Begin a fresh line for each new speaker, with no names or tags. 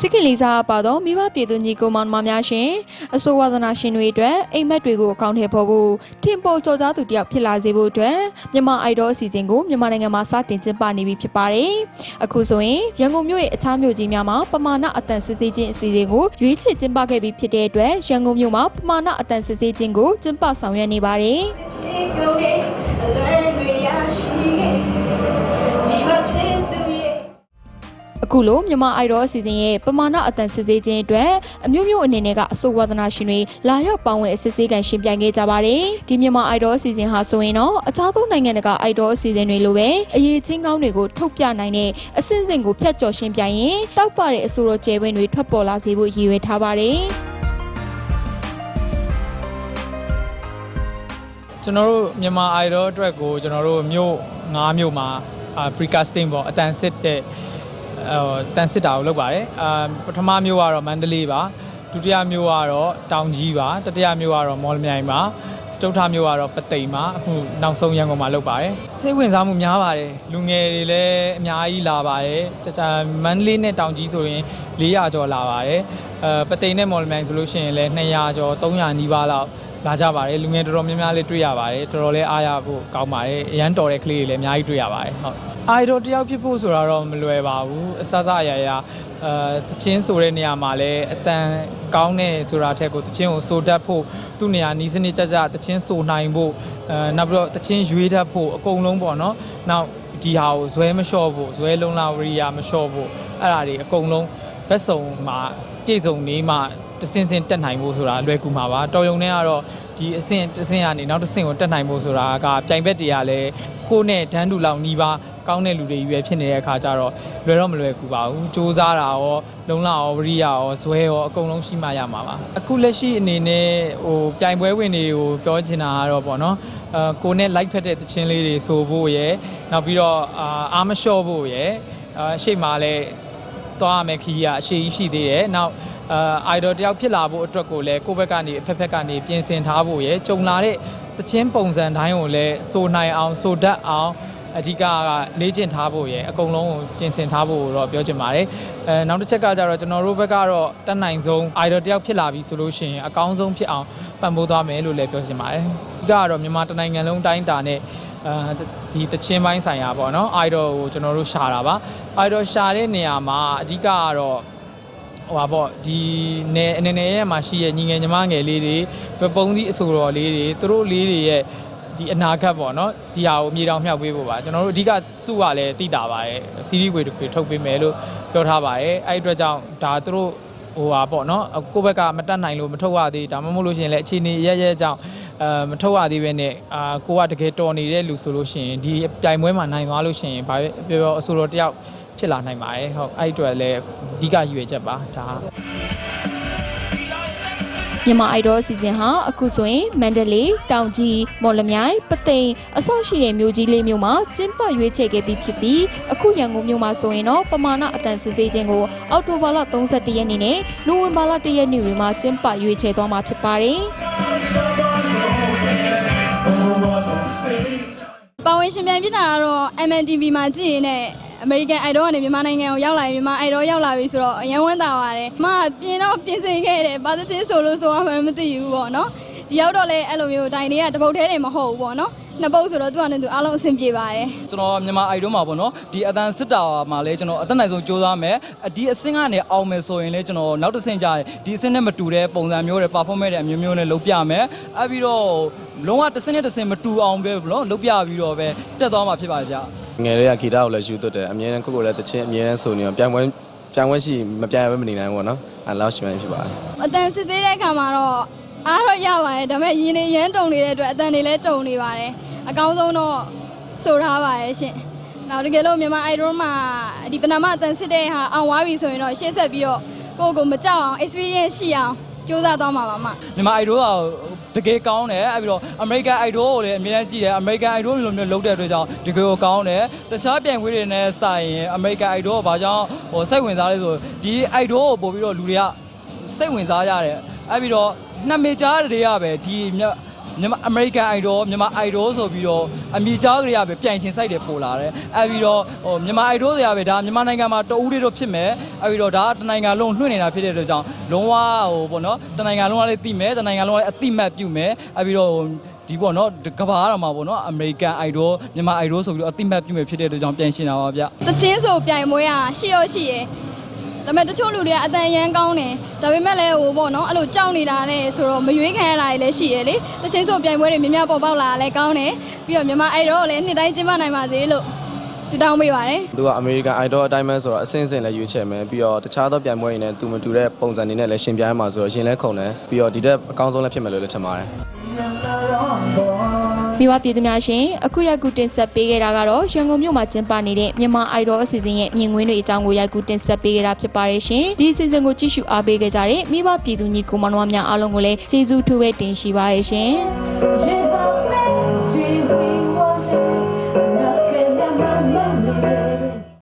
ချစ်ခင်လေးစားပါတော့မိဘပြည်သူညီကိုမောင်နှမများရှင်အဆိုဝါဒနာရှင်တွေအတွက်အိမ်မက်တွေကိုအကောင့်ထဲပေါ်ဖို့တင်ပေါ်ကြော်ကြားသူတယောက်ဖြစ်လာစေဖို့အတွက်မြန်မာအိုက်ဒေါအစီအစဉ်ကိုမြန်မာနိုင်ငံမှာစတင်ကျင်းပနေပြီဖြစ်ပါတယ်အခုဆိုရင်ရန်ကုန်မြို့ရဲ့အခြားမြို့ကြီးများမှာပမာဏအတန်စစ်ဆေးခြင်းအစီအစဉ်ကိုရွေးချယ်ကျင်းပခဲ့ပြီးဖြစ်တဲ့အတွက်ရန်ကုန်မြို့မှာပမာဏအတန်စစ်ဆေးခြင်းကိုကျင်းပဆောင်ရွက်နေပါတယ်
ရှိကိုနေအလွန်တွေရရှိခဲ့ဒီမချစ်သူရဲ့
အခုလိုမြန်မာအိုက်ဒေါအစီအစဉ်ရဲ့ပမာဏအတန်စစ်ဆေးခြင်းအတွက်အမျိုးမျိုးအနေနဲ့ကအဆိုဝါဒနာရှင်တွေလာရောက်ပါဝင်အစစ်ဆေးကန်ရှင်ပြိုင်ခဲ့ကြပါတယ်ဒီမြန်မာအိုက်ဒေါအစီအစဉ်ဟာဆိုရင်တော့အခြားသောနိုင်ငံတကာအိုက်ဒေါအစီအစဉ်တွေလိုပဲအရေးချင်းကောင်းတွေကိုထုတ်ပြနိုင်တဲ့အဆင့်ဆင့်ကိုဖြတ်ကျော်ရှင်ပြိုင်ရင်တောက်ပတဲ့အဆိုတော်ကျဲဝင်းတွေထွက်ပေါ်လာစေဖို့ရည်ရွယ်ထားပါတယ်
ကျွန်တော်တို့မြန်မာ idol အတွက်ကိုကျွန်တော်တို့မြို့၅မြို့မှာအာ precasting ပေါ့အတန်စစ်တဲ့ ဟိုတန်စစ်တာကိုလုပ်ပါတယ်အာပထမမြို့ကတော့မန္တလေးပါဒုတိယမြို့ကတော့တောင်ကြီးပါတတိယမြို့ကတော့မော်လမြိုင်ပါစတုထမြို့ကတော့ပသိမ်ပါအခုနောက်ဆုံးရန်ကုန်မှာလုပ်ပါတယ်စိတ်ဝင်စားမှုများပါတယ်လူငယ်တွေလည်းအများကြီးလာပါတယ်တခြားမန္တလေးနဲ့တောင်ကြီးဆိုရင်400ကျော်လာပါတယ်အဲပသိမ်နဲ့မော်လမြိုင်ဆိုလို့ရှိရင်လည်း200ကျော်300နီးပါးလောက် လာကြပါတယ်လူငယ်တော်တော်များများလေးတွေ့ရပါတယ်တော်တော်လေးအားရဖို့ကောင်းပါတယ်အရန်တော်တဲ့ကလေးတွေလည်းအများကြီးတွေ့ရပါတယ်ဟုတ်အိုင်ဒိုတယောက်ဖြစ်ဖို့ဆိုတာတော့မလွယ်ပါဘူးအစစအရာရာအဲတချင်းဆိုတဲ့နေရာမှာလည်းအတန်ကောင်းတဲ့ဆိုတာထက်ကိုတချင်းကိုဆိုတတ်ဖို့သူ့နေရာနီးစနစ်ကြကြတချင်းဆိုနိုင်ဖို့အဲနောက်ပြီးတော့တချင်းရွေးတတ်ဖို့အကုန်လုံးပေါ့နော်နောက်ဒီဟာကိုဇွဲမလျှော့ဖို့ဇွဲလုံးလာဝရိယာမလျှော့ဖို့အဲ့ဒါတွေအကုန်လုံးဘက်စုံမှာပြည့်စုံနေမှ တစင်းစင်းတက်နိုင်ဖို့ဆိုတာလွယ်ကူမှာပါတော်ရုံနဲ့ကတော့ဒီအဆင့်တစ်ဆင့်ကနေနောက်တစ်ဆင့်ကိုတက်နိုင်ဖို့ဆိုတာကပြိုင်ဘက်တွေကလည်းကိုယ့်နဲ့တန်းတူလောက်နီးပါးကောင်းတဲ့လူတွေကြီးပဲဖြစ်နေတဲ့အခါကျတော့လွယ်တော့မလွယ်ကူပါဘူးစူးစမ်းတာရောလုံလရောဝရိယရောဇွဲရောအကုန်လုံးရှိမှရမှာပါအခုလက်ရှိအနေနဲ့ဟိုပြိုင်ပွဲဝင်တွေကိုပြောချင်တာကတော့ပေါ့နော်အဲကိုနဲ့ like ဖက်တဲ့တခြင်းလေးတွေဆိုဖို့ရယ်နောက်ပြီးတော့အာအားမလျှော့ဖို့ရယ်အာရှေ့မှာလည်းသွားရမယ်ခီးရအရှိကြီးရှိသေးတယ်။နောက် အာ idol တယောက်ဖြစ်လာဖို့အတွက်ကိုလည်းကိုယ့်ဘက်ကနေအဖက်ဖက်ကနေပြင်ဆင်ထားဖို့ရယ်ကြုံလာတဲ့တချင်းပုံစံတိုင်းကိုလည်းစိုးနိုင်အောင်စိုးတတ်အောင်အဓိကကလေ့ကျင့်ထားဖို့ရယ်အကုန်လုံးကိုပြင်ဆင်ထားဖို့တော့ပြောချင်ပါတယ်။အဲနောက်တစ်ချက်ကကျတော့ကျွန်တော်တို့ဘက်ကတော့တက်နိုင်ဆုံး idol တယောက်ဖြစ်လာပြီဆိုလို့ရှိရင်အကောင်းဆုံးဖြစ်အောင်ပံ့ပိုးသွားမယ်လို့လည်းပြောချင်ပါတယ်။အဓိကကတော့မြန်မာတနိုင်ငံလုံးတိုင်းတာနဲ့အဲဒီတချင်းပိုင်းဆိုင်ရာပေါ့နော် idol ကိုကျွန်တော်တို့ရှာတာပါ idol ရှာတဲ့နေရာမှာအဓိကကတော့ ဟိုပါပေါ့ဒီနယ်အနေနဲ့ရဲ့မှာရှိရဲ့ညီငယ်ညီမငယ်လေးတွေပပုံသီးအဆိုတော်လေးတွေသူတို့လေးတွေရဲ့ဒီအနာဂတ်ပေါ့နော်ဒီဟာကိုမြေတောင်မြောက်ပေးဖို့ပါကျွန်တော်တို့အဓိကစုကလည်းတိတာပါတယ်စီးရီးခွေတစ်ခွေထုတ်ပေးမယ်လို့ပြောထားပါတယ်အဲ့ဒီအတွက်ကြောင့်ဒါသူတို့ဟိုပါပေါ့နော်ကိုယ့်ဘက်ကမတက်နိုင်လို့မထုတ်ရသေးဒါမှမဟုတ်လို့ရှိရင်လည်းအခြေအနေရရကြောင့်အဲမထုတ်ရသေးပဲနဲ့အာကိုကတကယ်တော်နေတဲ့လူဆိုလို့ရှိရင်ဒီပြိုင်ပွဲမှာနိုင်သွားလို့ရှိရင်ဘာပဲပြောပြောအဆိုတော်တယောက် ဖြစ်လာနိုင်ပါတယ်ဟုတ်အဲ့ဒီအတွက်လည်းအဓိကရည်ရွယ်ချက်ပါဒါ
မြန်မာအိုက်ဒေါအစီအစဉ်ဟာအခုဆိုရင်မန္တလေးတောင်ကြီးမော်လမြိုင်ပသိမ်အစရှိတဲ့မြို့ကြီးလေးမြို့မှာကျင်းပရွေးချယ်ခဲ့ပြီးဖြစ်ပြီးအခုရန်ကုန်မြို့မှာဆိုရင်တော့ပမာဏအတန်စစ်ဆေးခြင်းကိုအောက်တိုဘာလ31ရက်နေ့နဲ့နိုဝင်ဘာလ1ရက်နေ့တွေမှာကျင်းပရွေးချယ်သွားမှာဖြစ်ပါတယ်
ပါဝင်ရှင်ပြိုင်ဖြစ်တာကတော့ MNTV မှာကြည့်ရင်လည်း American Idol ကနေမြန်မာနိုင်ငံကိုရောက်လာရင်မြန်မာ Idol ရောက်လာပြီဆိုတော့အရင်ဝမ်းသာပါတယ်။အမကပြင်တော့ပြင်ဆင်ခဲ့တယ်။ဘာသချင်းဆိုလို့ဆိုရမှန်းမသိဘူးပေါ့နော်။ဒီရောက်တော့လည်းအဲ့လိုမျိုးတိုင်တွေကတပုတ်သေးတယ်မဟုတ်ဘူးပေါ့နော်။ နှစ်ပုတ်ဆိုတော့သူကလည်းသူအားလုံးအဆင်ပြေပါတယ်။
ကျွန်တော်မြန်မာ idol မှာပေါ့နော်ဒီအတန်စစ်တာမှာလည်းကျွန်တော်အသက်နိုင်ဆုံးစူးစမ်းမယ်အဒီအဆင့်ကနေအောင်မယ်ဆိုရင်လည်းကျွန်တော်နောက်တစ်ဆင့်ကြာရင်ဒီအဆင့်နဲ့မတူတဲ့ပုံစံမျိုးတွေ performance တွေအမျိုးမျိုးနဲ့လုပ်ပြမယ်အဲ့ပြီးတော့လုံးဝတစ်ဆင့်နဲ့တစ်ဆင့်မတူအောင်ပဲဘလို့လုပ်ပြပြီးတော့ပဲတက်သွားမှာဖြစ်ပါကြ
ငယ်လေးကဂီတကိုလည်းယူသွတ်တယ်အမြဲတမ်းကိုကိုလည်းတချင်းအမြဲတမ်းဆိုနေတော့ပြန်ပွဲပြန်ပွဲရှိမပြန်ရဘဲမနေနိုင်ဘူးပေါ့နော်အဲလောက်ရှိမှဖြစ်ပါတယ်
အတန်စစ်ဆေးတဲ့အခါမှာတော့အားတော့ရပါတယ်ဒါပေမဲ့ရင်းနေရမ်းတုံနေတဲ့အတွက်အတန်တွေလည်းတုံနေပါတယ် အကောင်းဆုံးတော့ဆိုထားပါတယ်ရှင်နောက်တကယ်လို့မြန်မာ idol မှာဒီပဏာမအတန်စစ်တဲ့ဟာအောင်သွားပြီဆိုရင်တော့ရှေ့ဆက်ပြီးတော့ကိုယ့်ကိုယ်မကြောက်အောင် experience ရှိအောင်ကြိုးစားသွားမှာပါမ
မြန်မာ idol ကတကယ်ကောင်းတယ်အဲ့ပြီးတော့ American idol ကိုလည်းအမြဲတမ်းကြည့်တယ် American idol လိုမျိုးလုပ်တဲ့အတွက်ကြောင့်တကယ်ကိုကောင်းတယ်တခြားပြိုင်ပွဲတွေနဲ့စာရင် American idol ကဘာကြောင့်ဟိုစိတ်ဝင်စားလဲဆိုဒီ idol ကိုပို့ပြီးတော့လူတွေကစိတ်ဝင်စားရတယ်အဲ့ပြီးတော့နှစ်မေကြားတွေကပဲဒီ မြမြန်မာအမေရိကန်အိုက်ဒေါမြန်မာအိုက်ဒေါဆိုပြီးတော့အမိကြားကြရပဲပြိုင်ရှင်ဆိုင်တယ်ပို့လာတယ်အဲ့ပြီးတော့ဟိုမြန်မာအိုက်ဒေါတွေကပဲဒါမြန်မာနိုင်ငံမှာတအူးလေးတော့ဖြစ်မယ်အဲ့ပြီးတော့ဒါတနိုင်ငံလုံးလွှင့်နေတာဖြစ်တဲ့အတွက်ကြောင့်လုံးဝဟိုပေါ့နော်တနိုင်ငံလုံးကလည်းသိမယ်တနိုင်ငံလုံးကလည်းအတိမတ်ပြုမယ်အဲ့ပြီးတော့ဒီပေါ့နော်ကဘာကတော့မှာပေါ့နော်အမေရိကန်အိုက်ဒေါမြန်မာအိုက်ဒေါဆိုပြီးတော့အတိမတ်ပြုမယ်ဖြစ်တဲ့အတွက်ကြောင့်ပြန်ရှင်တာပါဗျ
တချင်းဆိုပြိုင်ပွဲကရှိရောရှိရယ် ဒါပေမဲ့တချို့လူတွေကအတန်ရန်ကောင်းတယ်ဒါပေမဲ့လည်းဟိုပေါ့နော်အဲ့လိုကြောက်နေတာနဲ့ဆိုတော့မရွေးခံရတာတွေလည်းရှိရယ်လေတချင်းဆိုပြိုင်ပွဲတွေများများပေါ်ပေါက်လာတာလည်းကောင်းတယ်ပြီးတော့မြန်မာအိုက်တော့လည်းနှစ်တိုင်းကျင်းပနိုင်ပါစေလို့ဆုတောင်းပေးပါတယ်
သူကအမေရိကန် idol အတိုင်းပဲဆိုတော့အစင်းစင်လည်းရွေးချယ်မယ်ပြီးတော့တခြားသောပြိုင်ပွဲတွေနဲ့သူမတူတဲ့ပုံစံတွေနဲ့လည်းရှင်ပြိုင်မှာဆိုတော့ရှင်လည်းခုန်တယ်ပြီးတော့ဒီတက်အကောင်းဆုံးလည်းဖြစ်မယ်လို့လည်းထင်ပါတယ်
မိဘပြည်သူများရှင်အခုရိုက်ကူတင်ဆက်ပေးခဲ့တာကတော့ရန်ကုန်မြို့မှာကျင်းပနေတဲ့မြန်မာ Idol အစီအစဉ်ရဲ့မြင်ကွင်းတွေအကြောင်းကိုရိုက်ကူတင်ဆက်ပေးခဲ့တာဖြစ်ပါတယ်ရှင်ဒီအစီအစဉ်ကိုကြည့်ရှုအားပေးခဲ့ကြတဲ့မိဘပြည်သူညီကိုမောင်နှမများအားလုံးကိုလည်းကျေးဇူးထူးပဲတင်ရှိပါရရှင်
Yeah